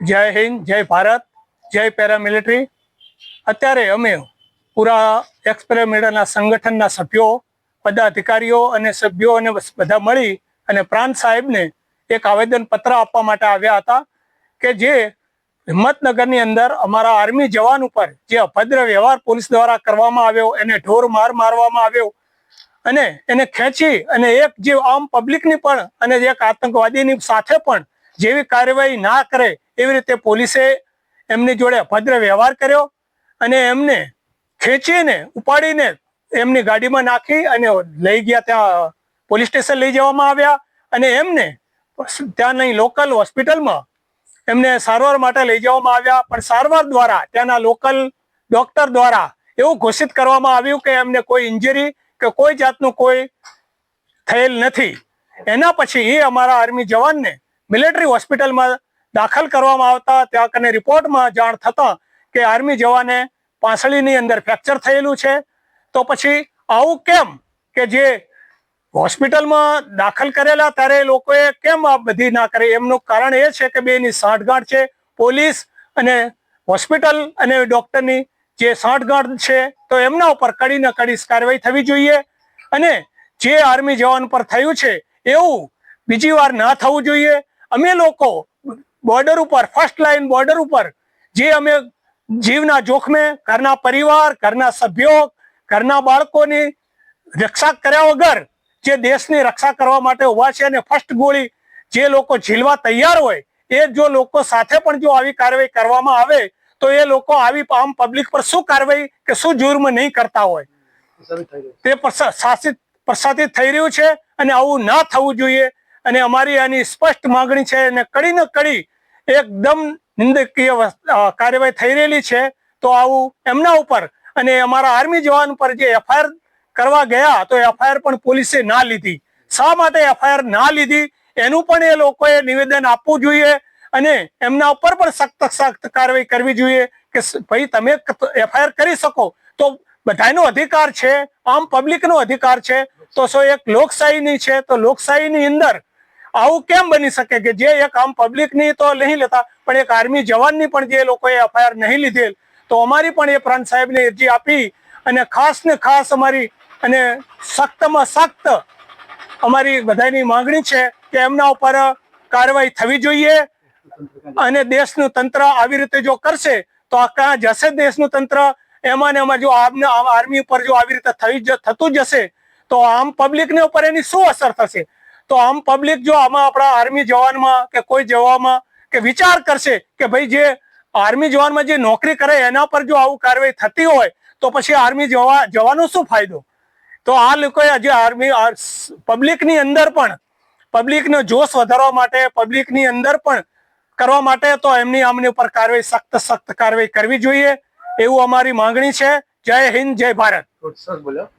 જય હિન્દ, જય ભારત, જય પેરામિલિટરી. અત્યારે અમે પૂરા એક્સ સંગઠનના સભ્યો, પદાધિકારીઓ અને સભ્યો અને બધા મળી અને પ્રાંત સાહેબને એક આવેદન પત્ર આપવા માટે આવ્યા હતા કે જે હિંમતનગરની અંદર અમારા આર્મી જવાન ઉપર જે અભદ્ર વ્યવહાર પોલીસ દ્વારા કરવામાં આવ્યો, એને ઢોર માર મારવામાં આવ્યો અને એને ખેંચી અને એક જે આમ પબ્લિકની પણ અને એક આતંકવાદીની સાથે પણ જેવી કાર્યવાહી ના કરે એવી રીતે પોલીસે એમની જોડે અભદ્ર વ્યવહાર કર્યો અને એમને ખેંચીને, ઉપાડીને એમની ગાડીમાં નાખી અને લઈ ગયા ત્યાં, પોલીસ સ્ટેશન લઈ જવામાં આવ્યા અને એમને ત્યાંની લોકલ હોસ્પિટલમાં એમને સારવાર માટે લઈ જવામાં આવ્યા. પણ સારવાર દ્વારા, ત્યાંના લોકલ ડોક્ટર દ્વારા એવું ઘોષિત કરવામાં આવ્યું કે એમને કોઈ ઇન્જરી કે કોઈ જાતનું કોઈ થયેલ નથી. એના પછી એ અમારા આર્મી જવાનને મિલિટરી હોસ્પિટલમાં દાખલ કરવામાં આવતા, ત્યાં કને રિપોર્ટમાં જાણ થતા કે આર્મી જવાને પાંસળીની અંદર ફ્રેક્ચર થયેલું છે. તો પછી આવું કેમ કે જે હોસ્પિટલમાં દાખલ કરેલા, ત્યારે લોકોએ કેમ આ બધી ના કરે? એમનું કારણ એ છે કે બેની સાંઠગાંઠ છે. પોલીસ અને હોસ્પિટલ અને ડૉક્ટરની જે સાંઠગાંઠ છે, તો એમના ઉપર કડી કડીને કડી કાર્યવાહી થવી જોઈએ. અને જે આર્મી જવાન પર થયું છે, એવું બીજી વાર ના થવું જોઈએ. અમે લોકો બોર્ડર ઉપર ફર્સ્ટ લાઈન બોર્ડર ઉપર જે અમે જીવના જોખમે ઘરના પરિવાર ઘરના સભ્યો ઘરના બાળકોની રક્ષા કર્યા વગર જે દેશની રક્ષા કરવા માટે ઊભા છે અને ફર્સ્ટ ગોળી જે લોકો ઝીલવા તૈયાર હોય એ જો લોકો સાથે પણ જો આવી કાર્યવાહી કરવામાં આવે તો એ લોકો આવી આમ પબ્લિક પર શું કાર્યવાહી કે શું જુર્મ નહીં કરતા હોય. તે પ્રસા- શાસિત પ્રસાદિત થઈ રહ્યું છે અને આવું ના થવું જોઈએ. અને અમારી આની સ્પષ્ટ માગણી છે અને કડી ન કડી એકદમ નિંદકીય કાર્યવાહી થઈ રહેલી છે, તો આવું એમના ઉપર અને અમારા આર્મી જવાન પર જે એફઆઈઆર કરવા ગયા, તો એફઆઈઆર પણ પોલીસે ના લીધી. શા માટે એફઆઈઆર ના લીધી? એનું પણ એ લોકોએ નિવેદન આપવું જોઈએ અને એમના ઉપર પણ સખ્ત સખ્ત કાર્યવાહી કરવી જોઈએ કે ભાઈ, તમે એફઆઈઆર કરી શકો. તો બધાનો અધિકાર છે, આમ પબ્લિકનો અધિકાર છે, તો શું એક લોકશાહીની છે, તો લોકશાહીની અંદર આવું કેમ બની શકે કે જે એક આમ પબ્લિકની તો નહીં લેતા, પણ એક આર્મી જવાનની પણ જે લોકોએ એફઆઈઆર નહીં લીધેલ, તો અમારી પણ એ પ્રાંત સાહેબને અરજી આપી અને ખાસ ને ખાસ અમારી અને સખ્તમાં સખ્ત અમારી બધાની માંગણી છે કે એમના ઉપર કાર્યવાહી થવી જોઈએ અને દેશનું તંત્ર આવી રીતે જો કરશે, તો આ ક્યાં જશે દેશનું તંત્ર? એમાં ને એમાં જો આર્મી ઉપર જો આવી રીતે થઈ થતું જશે તો આમ પબ્લિકને ઉપર એની શું અસર થશે? તો આમ પબ્લિક જો આમાં આપણા આર્મી જવાનમાં કે કોઈ જવામાં કે વિચાર કરશે કે ભાઈ જે આર્મી જવાનમાં જે નોકરી કરે એના પર જો આવું કાર્યવાહી થતી હોય, તો પછી આર્મી જવા, જવાનો શું ફાયદો? તો આ લોકોએ આજે આર્મી પબ્લિકની અંદર પણ પબ્લિકનો જોશ વધારવા માટે પબ્લિકની અંદર પણ કરવા માટે તો એમની, આમની ઉપર કાર્યવાહી સખ્ત સખ્ત કાર્યવાહી કરવી જોઈએ. એવું અમારી માંગણી છે. જય હિન્દ, જય ભારત. બોલ્યો